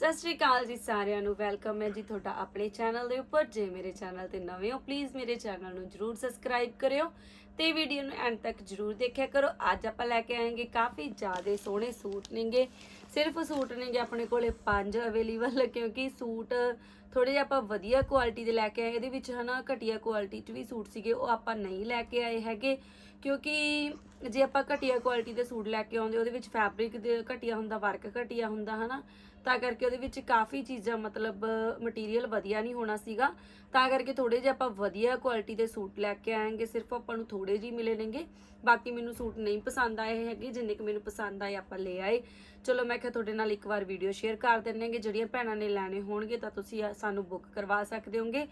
ਸਤਿ ਸ਼੍ਰੀ ਅਕਾਲ ਜੀ ਸਾਰਿਆਂ ਨੂੰ, ਵੈਲਕਮ ਹੈ ਜੀ ਤੁਹਾਡਾ ਆਪਣੇ ਚੈਨਲ ਦੇ ਉੱਪਰ। ਜੇ ਮੇਰੇ ਚੈਨਲ ਤੇ ਨਵੇਂ ਹੋ ਪਲੀਜ਼ ਮੇਰੇ ਚੈਨਲ ਨੂੰ ਜਰੂਰ ਸਬਸਕ੍ਰਾਈਬ ਕਰਿਓ ਤੇ ਵੀਡੀਓ ਨੂੰ ਐਂਡ ਤੱਕ ਜਰੂਰ ਦੇਖਿਆ ਕਰੋ। ਅੱਜ ਆਪਾਂ ਲੈ ਕੇ ਆਏਗੇ ਕਾਫੀ ਜ਼ਿਆਦੇ ਸੋਹਣੇ ਸੂਟ ਨੇਗੇ। ਸਿਰਫ ਸੂਟ ਨੇਗੇ ਆਪਣੇ ਕੋਲੇ ਪੰਜ ਅਵੇਲੇਬਲ ਕਿਉਂਕਿ ਸੂਟ ਥੋੜੇ ਜਿਹਾ ਆਪਾਂ ਵਧੀਆ ਕੁਆਲਿਟੀ ਦੇ ਲੈ ਕੇ ਆਏ। ਇਹਦੇ ਵਿੱਚ ਹਨਾ ਘਟੀਆ ਕੁਆਲਿਟੀ 'ਚ ਵੀ ਸੂਟ ਸੀਗੇ, ਉਹ ਆਪਾਂ ਨਹੀਂ ਲੈ ਕੇ ਆਏ ਹੈਗੇ। ਕਿਉਂਕਿ ਜੇ ਆਪਾਂ ਘਟੀਆ ਕੁਆਲਿਟੀ ਦੇ ਸੂਟ ਲੈ ਕੇ ਆਉਂਦੇ, ਉਹਦੇ ਵਿੱਚ ਫੈਬਰਿਕ ਦੇ ਘਟੀਆ ਹੁੰਦਾ ਵਰਕ ਘਟੀਆ ਹੁੰਦਾ, ਹਨਾ। ਤਾਂ ਕਰਕੇ ਉਹਦੇ ਵਿੱਚ ਕਾਫੀ ਚੀਜ਼ਾਂ, ਮਤਲਬ ਮਟੀਰੀਅਲ ਵਧੀਆ ਨਹੀਂ ਹੋਣਾ ਸੀਗਾ। ਤਾਂ ਕਰਕੇ ਥੋੜੇ ਜਿਹਾ ਆਪਾਂ ਵਧੀਆ ਕੁਆਲਿਟੀ ਦੇ ਸੂਟ ਲੈ ਕੇ ਆਏਗੇ। ਸਿਰਫ ਆਪਾਂ ਨੂੰ ਥੋੜੇ ਜਿਹੀ ਮਿਲੇ ਨੇਗੇ। ਬਾਕੀ ਮੈਨੂੰ ਸੂਟ ਨਹੀਂ ਪਸੰਦ ਆਏ ਹੈਗੇ, ਜਿੰਨੇ ਕਿ ਮੈਨੂੰ ਪਸੰਦ ਆਏ ਆਪਾਂ ਲੈ ਆਏ। ਚਲੋ, ਮੈਂ ਕਿਹਾ ਤੁਹਾਡੇ ਨਾਲ ਇੱਕ ਵਾਰ ਵੀਡੀਓ ਸ਼ੇਅਰ ਕਰ ਦਿੰਨੇਗੇ ਜਿਹੜੀਆਂ ਭੈਣਾਂ ਨੇ ਲੈਣੇ ਹੋਣਗੇ, ਤਾਂ ਤੁਸੀਂ ਸਾਨੂੰ ਬੁੱਕ ਕਰਵਾ ਸਕਦੇ ਹੋਗੇ।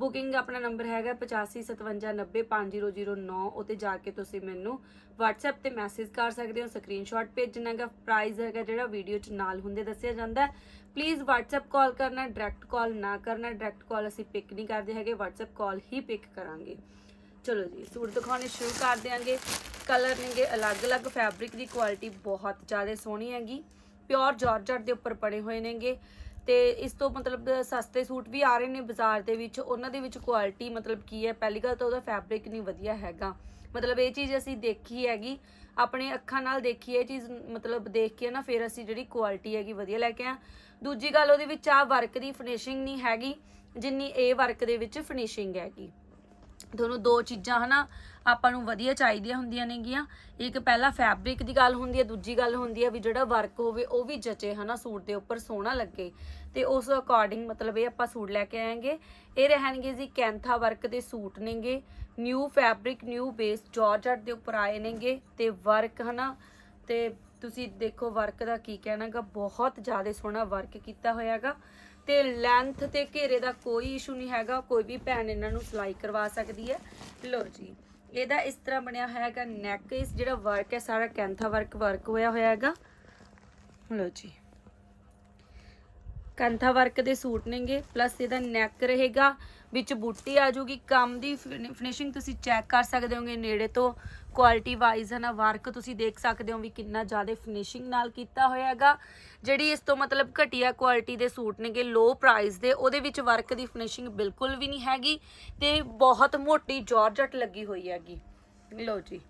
ਬੁਕਿੰਗ ਆਪਣਾ ਨੰਬਰ ਹੈਗਾ 8557905009 ਉਤੇ ਜਾ ਕੇ ਤੁਸੀਂ ਮੈਨੂੰ WhatsApp ਤੇ ਮੈਸੇਜ ਕਰ ਸਕਦੇ ਹੋ ਸਕਰੀਨਸ਼ਾਟ ਭੇਜਣਾ ਹੈਗਾ ਪ੍ਰਾਈਸ ਹੈਗਾ ਜਿਹੜਾ ਵੀਡੀਓ 'ਚ ਨਾਲ ਹੁੰਦੇ ਦੱਸਿਆ ਜਾਂਦਾ ਪਲੀਜ਼ WhatsApp ਕਾਲ ਕਰਨਾ ਡਾਇਰੈਕਟ ਕਾਲ ਨਾ ਕਰਨਾ ਡਾਇਰੈਕਟ ਕਾਲ ਅਸੀਂ ਪਿਕ ਨਹੀਂ ਕਰਦੇ ਹੈਗੇ, WhatsApp ਕਾਲ ਹੀ ਪਿਕ ਕਰਾਂਗੇ। ਚਲੋ ਜੀ, ਸੂਟ ਦਿਖਾਉਣੇ ਸ਼ੁਰੂ ਕਰ ਦਿਆਂਗੇ। ਕਲਰ ਨੇਗੇ ਅਲੱਗ-ਅਲੱਗ ਫੈਬਰਿਕ ਦੀ ਕੁਆਲਿਟੀ ਬਹੁਤ ਜ਼ਿਆਦਾ ਸੋਹਣੀ ਹੈਗੀ। ਪਿਓਰ ਜਾਰਜਟ ਦੇ ਉੱਪਰ ਪੜੇ ਹੋਏ ਨੇਗੇ। ਤੇ ਇਸ ਤੋਂ ਮਤਲਬ ਸਸਤੇ ਸੂਟ ਵੀ ਆ ਰਹੇ ਨੇ ਬਾਜ਼ਾਰ ਦੇ ਵਿੱਚ। ਉਹਨਾਂ ਦੇ ਵਿੱਚ ਕੁਆਲਿਟੀ ਮਤਲਬ ਕੀ ਹੈ? ਪਹਿਲੀ ਗੱਲ ਤਾਂ ਉਹਦਾ ਫੈਬਰਿਕ ਨਹੀਂ ਵਧੀਆ ਹੈਗਾ। ਮਤਲਬ ਇਹ ਚੀਜ਼ ਅਸੀਂ ਦੇਖੀ ਹੈਗੀ। ਆਪਣੇ ਅੱਖਾਂ ਨਾਲ ਦੇਖੀ ਇਹ ਚੀਜ਼ ਮਤਲਬ ਦੇਖ ਕੇ ਨਾ ਫਿਰ ਅਸੀਂ ਜਿਹੜੀ ਕੁਆਲਿਟੀ ਹੈਗੀ ਵਧੀਆ ਲੈ ਕੇ ਆ। ਦੂਜੀ ਗੱਲ ਉਹਦੇ ਵਿੱਚ ਆ ਵਰਕ ਦੀ ਫਿਨਿਸ਼ਿੰਗ ਨਹੀਂ ਹੈਗੀ। ਜਿੰਨੀ ਇਹ ਵਰਕ ਦੇ ਵਿੱਚ ਫਿਨਿਸ਼ਿੰਗ ਹੈਗੀ। ਤੁਹਾਨੂੰ ਦੋ ਚੀਜ਼ਾਂ, ਹਨਾ, ਆਪਾਂ ਨੂੰ ਵਧੀਆ ਚਾਹੀਦੀਆਂ ਹੁੰਦੀਆਂ ਨੇਗੀਆਂ। ਇੱਕ ਪਹਿਲਾ ਫੈਬਰਿਕ ਦੀ ਗੱਲ ਹੁੰਦੀ ਹੈ, ਦੂਜੀ ਗੱਲ ਹੁੰਦੀ ਹੈ ਵੀ ਜਿਹੜਾ ਵਰਕ ਹੋਵੇ, ਉਹ ਵੀ ਜਚੇ, ਹਨਾ, ਸੂਟ ਦੇ ਉੱਪਰ ਸੋਹਣਾ ਲੱਗੇ। ਤੇ ਉਸ ਅਕੋਰਡਿੰਗ ਮਤਲਬ ਇਹ ਆਪਾਂ ਸੂਟ ਲੈ ਕੇ ਆਏਗੇ। ਇਹ ਰਹਿਣਗੇ ਜੀ ਕੈਂਥਾ ਵਰਕ ਦੇ ਸੂਟ ਨੇਗੇ। New fabric new base georgette ਦੇ ਉੱਪਰ ਆਏ ਨੇਗੇ। ਤੇ ਵਰਕ ਹਨਾ, ਤੇ ਤੁਸੀਂ ਦੇਖੋ ਵਰਕ ਦਾ ਕੀ ਕਹਿਣਾਗਾ, ਬਹੁਤ ਜ਼ਿਆਦਾ ਸੋਹਣਾ ਵਰਕ ਕੀਤਾ ਹੋਇਆਗਾ। ਤੇ ਲੈਂਥ ਤੇ ਘੇਰੇ ਦਾ ਕੋਈ ਇਸ਼ੂ ਨਹੀਂ ਹੈਗਾ, ਕੋਈ ਵੀ ਭੈਣ ਇਹਨਾਂ ਨੂੰ ਸਿਲਾਈ ਕਰਵਾ ਸਕਦੀ ਹੈ। ਲੋ ਜੀ, ਇਹਦਾ ਇਸ ਤਰ੍ਹਾਂ ਬਣਿਆ ਹੋਇਆ ਹੈਗਾ ਨੈਕ ਇਸ ਜਿਹੜਾ ਵਰਕ ਹੈ, ਸਾਰਾ ਕੈਂਥਾ ਵਰਕ ਵਰਕ ਹੋਇਆ ਹੋਇਆ ਹੈਗਾ। ਲੋ ਜੀ। ਕੰਥਾ ਵਰਕ ਦੇ ਸੂਟ ਨੇਗੇ ਪਲੱਸ ਇਹਦਾ ਨੈਕ ਰਹੇਗਾ, ਵਿੱਚ ਬੂਟੀ ਆ ਜੂਗੀ ਕੰਮ ਦੀ ਫਿਨਿਸ਼ਿੰਗ ਤੁਸੀਂ ਚੈੱਕ ਕਰ ਸਕਦੇ ਹੋਗੇ ਨੇੜੇ ਤੋਂ। ਕੁਆਲਿਟੀ ਵਾਈਜ਼ ਹੈ ਨਾ ਵਰਕ ਤੁਸੀਂ ਦੇਖ ਸਕਦੇ ਹੋ ਵੀ ਕਿੰਨਾ ਜ਼ਿਆਦਾ ਫਿਨਿਸ਼ਿੰਗ ਨਾਲ ਕੀਤਾ ਹੋਇਆ ਹੈਗਾ। ਜਿਹੜੀ ਇਸ ਤੋਂ ਮਤਲਬ ਘਟੀਆ ਕੁਆਲਿਟੀ ਦੇ ਸੂਟ ਨੇਗੇ ਲੋ ਪ੍ਰਾਈਸ ਦੇ, ਉਹਦੇ ਵਿੱਚ ਵਰਕ ਦੀ ਫਿਨਿਸ਼ਿੰਗ ਬਿਲਕੁਲ ਵੀ ਨਹੀਂ ਹੈਗੀ ਤੇ ਬਹੁਤ ਮੋਟੀ ਜਾਰਜਟ ਲੱਗੀ ਹੋਈ ਹੈਗੀ। ਲਓ ਜੀ,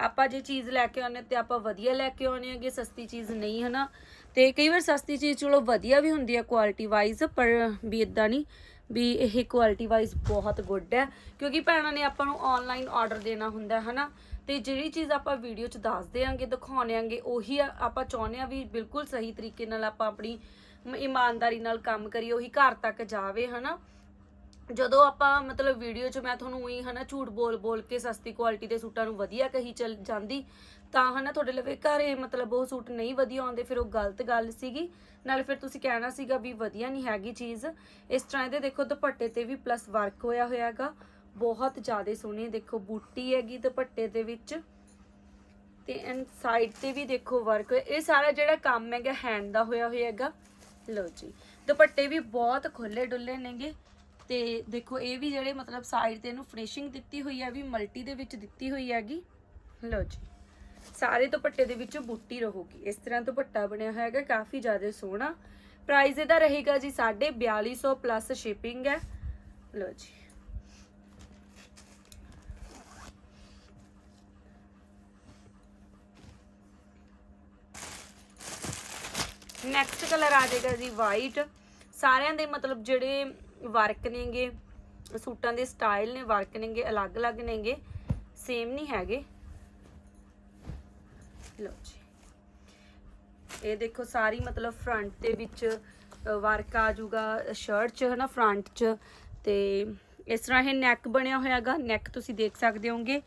ਆਪਾਂ ਜੇ ਚੀਜ਼ ਲੈ ਕੇ ਆਉਂਦੇ ਤੇ ਆਪਾਂ ਵਧੀਆ ਲੈ ਕੇ ਆਉਣੇ ਹੈਗੇ, ਸਸਤੀ ਚੀਜ਼ ਨਹੀਂ ਹੈ ਨਾ ਤੇ ਕਈ ਵਾਰ ਸਸਤੀ ਚੀਜ਼ ਚਲੋ ਵਧੀਆ ਵੀ ਹੁੰਦੀ ਹੈ ਕੁਆਲਿਟੀ ਵਾਈਜ਼ ਪਰ ਵੀ ਇਦਾਂ ਨਹੀਂ ਵੀ ਇਹ ਕੁਆਲਿਟੀ ਵਾਈਜ਼ ਬਹੁਤ ਗੁੱਡ ਹੈ। ਕਿਉਂਕਿ ਭੈਣਾਂ ਨੇ ਆਪਾਂ ਨੂੰ ਆਨਲਾਈਨ ਆਰਡਰ ਦੇਣਾ ਹੁੰਦਾ ਹੈ ਹਨਾ? ਤੇ ਜਿਹੜੀ ਚੀਜ਼ ਆਪਾਂ ਵੀਡੀਓ 'ਚ ਦੱਸ ਦਿਆਂਗੇ, ਦਿਖਾਉਣੇ ਆਂਗੇ, ਉਹੀ ਆਪਾਂ ਚਾਹੁੰਦੇ ਆ ਵੀ ਬਿਲਕੁਲ ਸਹੀ ਤਰੀਕੇ ਨਾਲ ਆਪਾਂ ਆਪਣੀ ਇਮਾਨਦਾਰੀ ਨਾਲ ਕੰਮ ਕਰੀਏ, ਉਹੀ ਘਰ ਤੱਕ ਜਾਵੇ, ਹਨਾ? ਜਦੋਂ ਆਪਾਂ ਮਤਲਬ ਵੀਡੀਓ 'ਚ ਮੈਂ ਤੁਹਾਨੂੰ ਉਹੀ ਹਨਾ ਝੂਠ ਬੋਲ ਬੋਲ ਕੇ ਸਸਤੀ ਕੁਆਲਿਟੀ ਦੇ ਸੂਟਾਂ ਨੂੰ ਵਧੀਆ ਕਹੀ ਚਲ ਜਾਂਦੀ, ਤਾਂ ਹਨਾ ਤੁਹਾਡੇ ਲਵੇ ਘਰੇ ਮਤਲਬ ਉਹ ਸੂਟ ਨਹੀਂ ਵਧੀਆ ਆਉਂਦੇ, ਫਿਰ ਉਹ ਗਲਤ ਗੱਲ ਸੀਗੀ। ਨਾਲ ਫਿਰ ਤੁਸੀਂ ਕਹਿਣਾ ਸੀਗਾ ਵੀ ਵਧੀਆ ਨਹੀਂ ਹੈਗੀ ਚੀਜ਼। ਇਸ ਤਰ੍ਹਾਂ ਇਹਦੇ ਦੇਖੋ ਦੁਪੱਟੇ ਤੇ ਵੀ ਪਲੱਸ ਵਰਕ ਹੋਇਆ ਹੋਇਆਗਾ। ਬਹੁਤ ਜ਼ਿਆਦਾ ਸੋਹਣੀ ਦੇਖੋ, ਬੂਟੀ ਹੈਗੀ ਦੁਪੱਟੇ ਦੇ ਵਿੱਚ। ਤੇ ਐਂਡ ਸਾਈਡ ਤੇ ਵੀ ਦੇਖੋ ਵਰਕ ਇਹ ਸਾਰਾ ਜਿਹੜਾ ਕੰਮ ਹੈਗਾ ਹੈਂਡ ਦਾ ਹੋਇਆ ਹੋਇਆ ਹੈਗਾ ਲਓ ਜੀ। ਦੁਪੱਟੇ ਵੀ ਬਹੁਤ ਖੁੱਲੇ ਡੁੱਲੇ ਨੇਗੇ। ਤੇ ਦੇਖੋ, ਇਹ ਵੀ ਜਿਹੜੇ ਮਤਲਬ ਸਾਈਡ ਤੇ ਇਹਨੂੰ ਫਿਨਿਸ਼ਿੰਗ ਦਿੱਤੀ ਹੋਈ ਹੈ ਵੀ ਮਲਟੀ ਦੇ ਵਿੱਚ ਦਿੱਤੀ ਹੋਈ ਹੈਗੀ। ਲਓ ਜੀ। ਸਾਰੇ ਦੁਪੱਟੇ ਦੇ ਵਿੱਚ ਬੂਟੀ ਰਹੂਗੀ। ਇਸ ਤਰ੍ਹਾਂ ਦੁਪੱਟਾ ਬਣਿਆ ਹੋਇਆ ਹੈਗਾ, ਕਾਫੀ ਜ਼ਿਆਦਾ ਸੋਹਣਾ। ਪ੍ਰਾਈਸ ਇਹਦਾ ਰਹੇਗਾ ਜੀ 4250 ਪਲੱਸ ਸ਼ਿਪਿੰਗ ਹੈ। ਲਓ ਜੀ। ਨੈਕਸਟ ਕਲਰ ਆ ਜਾਏਗਾ ਜੀ ਵਾਈਟ ਸਾਰਿਆਂ ਦੇ ਮਤਲਬ ਜਿਹੜੇ ਵਰਕ ਨੇਗੇ, ਸੂਟਾਂ ਦੇ ਸਟਾਈਲ ਨੇ, ਵਰਕ ਨੇਗੇ, ਅਲੱਗ-ਅਲੱਗ ਨੇਗੇ ਸੇਮ ਨਹੀਂ ਹੈਗੇ। ਲਓ ਜੀ। ਇਹ ਦੇਖੋ ਸਾਰੀ ਮਤਲਬ ਫਰੰਟ ਦੇ ਵਿੱਚ ਵਰਕ ਆ ਜਾਊਗਾ ਸ਼ਰਟ 'ਚ ਹਨਾ ਫਰੰਟ 'ਚ। ਤੇ ਇਸ ਤਰ੍ਹਾਂ ਇਹ ਨੈਕ ਬਣਿਆ ਹੋਇਆਗਾ ਨੈਕ ਤੁਸੀਂ ਦੇਖ ਸਕਦੇ ਹੋਗੇ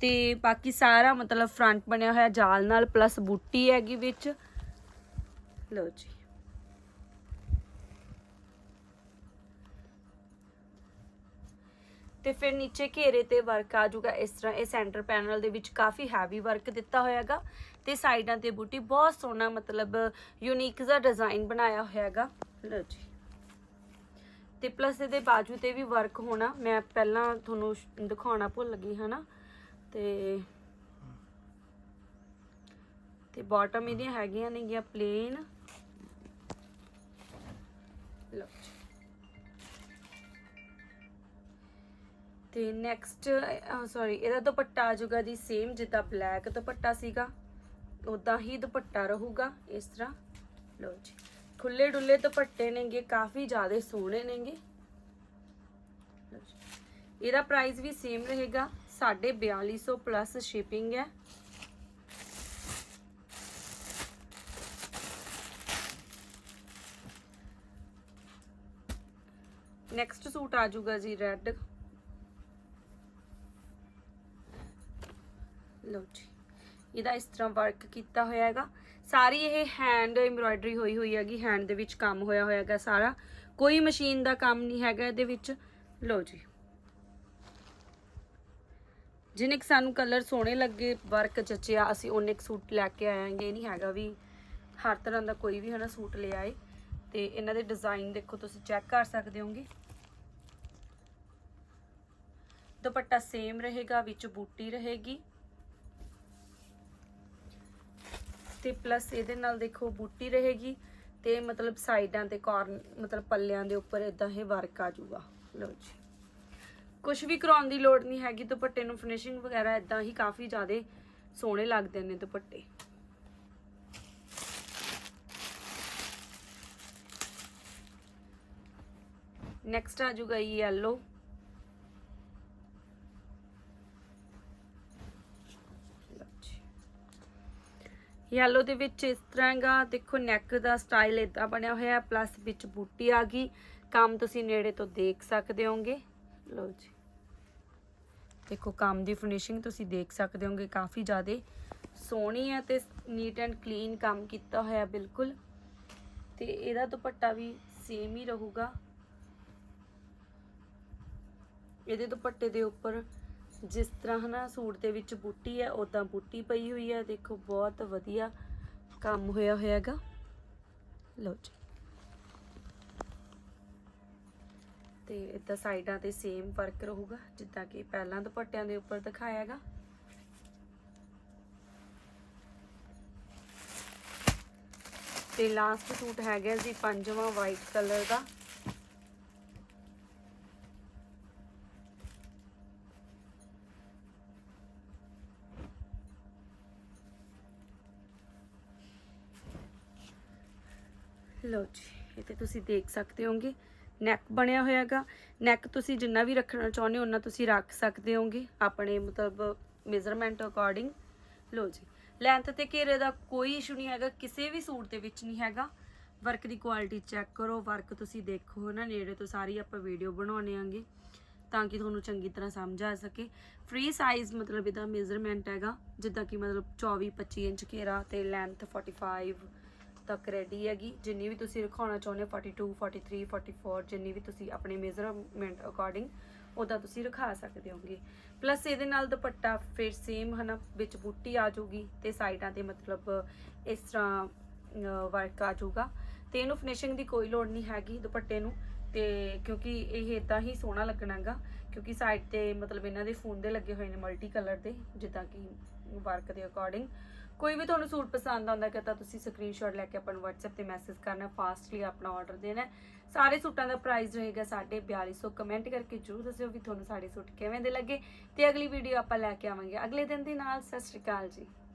ਤੇ ਬਾਕੀ ਸਾਰਾ ਮਤਲਬ ਫਰੰਟ ਬਣਿਆ ਹੋਇਆ ਜਾਲ ਨਾਲ ਪਲੱਸ ਬੂਟੀ ਹੈਗੀ ਵਿੱਚ। ਲਓ ਜੀ। ਤੇ ਫਿਰ ਨੀਚੇ ਘੇਰੇ ਤੇ ਵਰਕ ਆ ਜਾਊਗਾ। ਇਸ ਤਰ੍ਹਾਂ ਇਹ ਸੈਂਟਰ ਪੈਨਲ ਦੇ ਵਿੱਚ ਕਾਫੀ ਹੈਵੀ ਵਰਕ ਦਿੱਤਾ ਹੋਇਆਗਾ ਤੇ ਸਾਈਡਾਂ ਤੇ ਬੂਟੀ ਬਹੁਤ ਸੋਹਣਾ ਮਤਲਬ ਯੂਨੀਕ ਜਿਹਾ ਡਿਜ਼ਾਈਨ ਬਣਾਇਆ ਹੋਇਆਗਾ। ਲਓ ਜੀ। ਤੇ ਪਲੱਸ ਇਹਦੇ ਬਾਜੂ ਤੇ ਵੀ ਵਰਕ ਹੋਣਾ। ਮੈਂ ਪਹਿਲਾਂ ਤੁਹਾਨੂੰ ਦਿਖਾਉਣਾ ਭੁੱਲ ਗਈ, ਹਨਾ? ਤੇ ਤੇ ਬਾਟਮ ਇਹਦੀਆਂ ਹੈਗੀਆਂ ਨੇਗੀਆਂ ਪਲੇਨ ਲਓ ਜੀ। ਤੇ ਨੈਕਸਟ ਸੌਰੀ ਇਹਦਾ ਦੁਪੱਟਾ ਆ ਜਾਊਗਾ ਜੀ ਸੇਮ ਜਿੱਦਾਂ ਬਲੈਕ ਦੁਪੱਟਾ ਸੀਗਾ। ਉਦਾਂ ਹੀ ਦੁਪੱਟਾ ਰਹੂਗਾ ਇਸ ਤਰ੍ਹਾਂ। ਲਓ ਜੀ ਖੁੱਲੇ ਡੁੱਲੇ ਦੁਪੱਟੇ ਨੇਗੇ, ਕਾਫੀ ਜ਼ਿਆਦਾ ਸੋਹਣੇ ਨੇਗੇ। ਇਹਦਾ ਪ੍ਰਾਈਸ ਵੀ ਸੇਮ ਰਹੇਗਾ 4250 ਪਲੱਸ ਸ਼ਿਪਿੰਗ ਹੈ। ਨੈਕਸਟ ਸੂਟ ਆ ਜਾਊਗਾ ਜੀ ਰੈੱਡ ਲਓ ਜੀ, ਇਹਦਾ ਇਸ ਤਰ੍ਹਾਂ ਵਰਕ ਕੀਤਾ ਹੋਇਆ ਹੈਗਾ। ਸਾਰੀ ਇਹ ਹੈਂਡ ਐਮਬ੍ਰਾਇਡਰੀ ਹੋਈ ਹੋਈ ਹੈਗੀ ਹੈਂਡ ਦੇ ਵਿੱਚ ਕੰਮ ਹੋਇਆ ਹੋਇਆ ਹੈਗਾ ਸਾਰਾ। ਕੋਈ ਮਸ਼ੀਨ ਦਾ ਕੰਮ ਨਹੀਂ ਹੈਗਾ ਇਹਦੇ ਵਿੱਚ। ਲਓ ਜੀ। ਜਿੰਨੇ ਕਿ ਸਾਨੂੰ ਕਲਰ ਸੋਹਣੇ ਲੱਗੇ ਵਰਕ ਜੱਚਿਆ, ਅਸੀਂ ਉਹਨੇ ਕੁ ਸੂਟ ਲੈ ਕੇ ਆਵਾਂਗੇ ਇਹ ਨਹੀਂ ਹੈਗਾ ਵੀ ਹਰ ਤਰ੍ਹਾਂ ਦਾ ਕੋਈ ਵੀ ਹਨਾ ਸੂਟ ਲੈ ਆਏ। ਤੇ ਇਹਨਾਂ ਦੇ ਡਿਜ਼ਾਈਨ ਦੇਖੋ ਤੁਸੀਂ ਚੈੱਕ ਕਰ ਸਕਦੇ ਹੋਗੇ। ਦੁਪੱਟਾ ਸੇਮ ਰਹੇਗਾ, ਵਿੱਚ ਬੂਟੀ ਰਹੇਗੀ। ਤੇ ਪਲੱਸ ਇਹਦੇ ਨਾਲ ਦੇਖੋ ਬੂਟੀ ਰਹੇਗੀ ਤੇ ਮਤਲਬ ਸਾਈਡਾਂ ਤੇ ਕਾਰਨ ਮਤਲਬ ਪੱਲਿਆਂ ਦੇ ਉੱਪਰ ਇਦਾਂ ਇਹ ਵਰਕ ਆ ਜਾਊਗਾ। ਲਓ ਜੀ। ਕੁਝ ਵੀ ਕਰਾਉਣ ਦੀ ਲੋੜ ਨਹੀਂ ਹੈਗੀ, ਦੁਪੱਟੇ ਨੂੰ ਫਿਨਿਸ਼ਿੰਗ ਵਗੈਰਾ ਇਦਾਂ ਹੀ ਕਾਫੀ ਜ਼ਿਆਦਾ ਸੋਹਣੇ ਲੱਗਦੇ ਨੇ ਦੁਪੱਟੇ। ਨੈਕਸਟ ਆ ਜਾਊਗਾ ਇਹ yellow ਯੈਲੋ ਦੇ ਵਿੱਚ ਇਸ ਤਰ੍ਹਾਂ ਦਾ ਦੇਖੋ ਨੈਕ ਦਾ ਸਟਾਈਲ ਇਦਾਂ ਬਣਿਆ ਹੋਇਆ ਪਲੱਸ ਵਿੱਚ ਬੂਟੀ ਆ ਗਈ। ਕੰਮ ਤੁਸੀਂ ਨੇੜੇ ਤੋਂ ਦੇਖ ਸਕਦੇ ਹੋਗੇ ਲਓ ਜੀ। ਦੇਖੋ, ਕੰਮ ਦੀ ਫਿਨਿਸ਼ਿੰਗ ਤੁਸੀਂ ਦੇਖ ਸਕਦੇ ਹੋਗੇ ਕਾਫੀ ਜ਼ਿਆਦਾ ਸੋਹਣੀ ਹੈ ਤੇ ਨੀਟ ਐਂਡ ਕਲੀਨ ਕੰਮ ਕੀਤਾ ਹੋਇਆ ਬਿਲਕੁਲ। ਤੇ ਇਹਦਾ ਦੁਪੱਟਾ ਵੀ ਸੇਮ ਹੀ ਰਹੂਗਾ। ਇਹਦੇ ਦੁਪੱਟੇ ਦੇ ਉੱਪਰ ਜਿਸ ਤਰ੍ਹਾਂ ਨਾ ਸੂਟ ਦੇ ਵਿੱਚ ਬੂਟੀ ਹੈ ਉਦਾਂ ਬੂਟੀ ਪਈ ਹੋਈ ਹੈ। ਦੇਖੋ, ਬਹੁਤ ਵਧੀਆ ਕੰਮ ਹੋਇਆ ਹੋਇਆ ਹੈਗਾ। ਲਓ ਜੀ। ਤੇ ਇਦਾਂ ਸਾਈਡਾਂ ਤੇ ਸੇਮ ਵਰਕ ਰਹੂਗਾ, ਜਿੱਦਾਂ ਕਿ ਪਹਿਲਾਂ ਦੁਪੱਟਿਆਂ ਦੇ ਉੱਪਰ ਦਿਖਾਇਆ ਹੈਗਾ। ਤੇ ਲਾਸਟ ਸੂਟ ਹੈਗਾ ਜੀ ਪੰਜਵਾਂ ਵਾਈਟ ਕਲਰ ਦਾ। ਲਓ ਜੀ, ਇਹ ਤੇ ਤੁਸੀਂ ਦੇਖ ਸਕਦੇ ਹੋਗੇ ਨੈਕ ਬਣਿਆ ਹੋਇਆਗਾ। ਨੈਕ ਤੁਸੀਂ ਜਿੰਨਾ ਵੀ ਰੱਖਣਾ ਚਾਹੁੰਦੇ ਹੋ ਉਹਨਾਂ ਤੁਸੀਂ ਰੱਖ ਸਕਦੇ ਹੋਗੇ ਆਪਣੇ ਮਤਲਬ ਮੇਜ਼ਰਮੈਂਟ ਅਕੋਰਡਿੰਗ ਲਓ ਜੀ ਲੈਂਥ ਤੇ ਘੇਰੇ ਦਾ ਕੋਈ ਇਸ਼ੂ ਨਹੀਂ ਹੈਗਾ, ਕਿਸੇ ਵੀ ਸੂਟ ਦੇ ਵਿੱਚ ਨਹੀਂ ਹੈਗਾ। ਵਰਕ ਦੀ ਕੁਆਲਿਟੀ ਚੈੱਕ ਕਰੋ ਵਰਕ ਤੁਸੀਂ ਦੇਖੋ ਨਾ ਨੇੜੇ ਤੋਂ ਸਾਰੀ ਆਪਾਂ ਵੀਡੀਓ ਬਣਾਉਣੇ ਆਂਗੇ ਤਾਂ ਕਿ ਤੁਹਾਨੂੰ ਚੰਗੀ ਤਰ੍ਹਾਂ ਸਮਝ ਆ ਸਕੇ। ਫ੍ਰੀ ਸਾਈਜ਼ ਮਤਲਬ ਇਹਦਾ ਮੇਜ਼ਰਮੈਂਟ ਹੈਗਾ, ਜਿੱਦਾਂ ਕਿ ਮਤਲਬ 24 25 ਇੰਚ ਘੇਰਾ ਤੇ ਲੈਂਥ 45 ਤੱਕ ਰੈਡੀ ਹੈਗੀ। ਜਿੰਨੀ ਵੀ ਤੁਸੀਂ ਰਖਾਉਣਾ ਚਾਹੁੰਦੇ ਹੋ 42 43 44 ਜਿੰਨੀ ਵੀ ਤੁਸੀਂ ਆਪਣੇ ਮੇਜ਼ਰਮੈਂਟ ਅਕੋਰਡਿੰਗ ਉਹਦਾ ਤੁਸੀਂ ਰਖਾ ਸਕਦੇ ਹੋਗੇ। ਪਲੱਸ ਇਹਦੇ ਨਾਲ ਦੁਪੱਟਾ ਫਿਰ ਸੇਮ ਹਨਾ, ਵਿੱਚ ਬੂਟੀ ਆ ਜਾਊਗੀ ਤੇ ਸਾਈਡਾਂ ਤੇ ਮਤਲਬ ਇਸ ਤਰ੍ਹਾਂ ਵਰਕ ਆ ਜਾਊਗਾ। ਤੇ ਇਹਨੂੰ ਫਿਨਿਸ਼ਿੰਗ ਦੀ ਕੋਈ ਲੋੜ ਨਹੀਂ ਹੈਗੀ ਦੁਪੱਟੇ ਨੂੰ, ਤੇ ਕਿਉਂਕਿ ਇਹ ਇਦਾਂ ਹੀ ਸੋਹਣਾ ਲੱਗਣਾਗਾ। ਕਿਉਂਕਿ ਸਾਈਡ ਤੇ ਮਤਲਬ ਇਹਨਾਂ ਦੇ ਫੋਨ ਦੇ ਲੱਗੇ ਹੋਏ ਨੇ ਮਲਟੀ ਕਲਰ ਦੇ, ਜਿੱਦਾਂ ਕਿ ਵਰਕ ਦੇ ਅਕੋਰਡਿੰਗ ਕੋਈ ਵੀ ਤੁਹਾਨੂੰ ਸੂਟ ਪਸੰਦ ਆਉਂਦਾ ਕਿ ਤਾਂ ਤੁਸੀਂ ਸਕਰੀਨਸ਼ਾਟ ਲੈ ਕੇ ਆਪਾਂ ਨੂੰ WhatsApp ਤੇ ਮੈਸੇਜ ਕਰਨਾ ਫਾਸਟਲੀ ਆਪਣਾ ਆਰਡਰ ਦੇਣਾ ਸਾਰੇ ਸੂਟਾਂ ਦਾ ਪ੍ਰਾਈਸ ਰਹੇਗਾ 4250 ਕਮੈਂਟ ਕਰਕੇ ਜਰੂਰ ਦੱਸਿਓ ਵੀ ਤੁਹਾਨੂੰ ਸਾਡੇ ਸੂਟ ਕਿਵੇਂ ਦੇ ਲੱਗੇ। ਤੇ ਅਗਲੀ ਵੀਡੀਓ ਆਪਾਂ ਲੈ ਕੇ ਆਵਾਂਗੇ। ਅਗਲੇ ਦਿਨ ਦੇ ਨਾਲ, ਸਤਿ ਸ਼੍ਰੀ ਅਕਾਲ ਜੀ।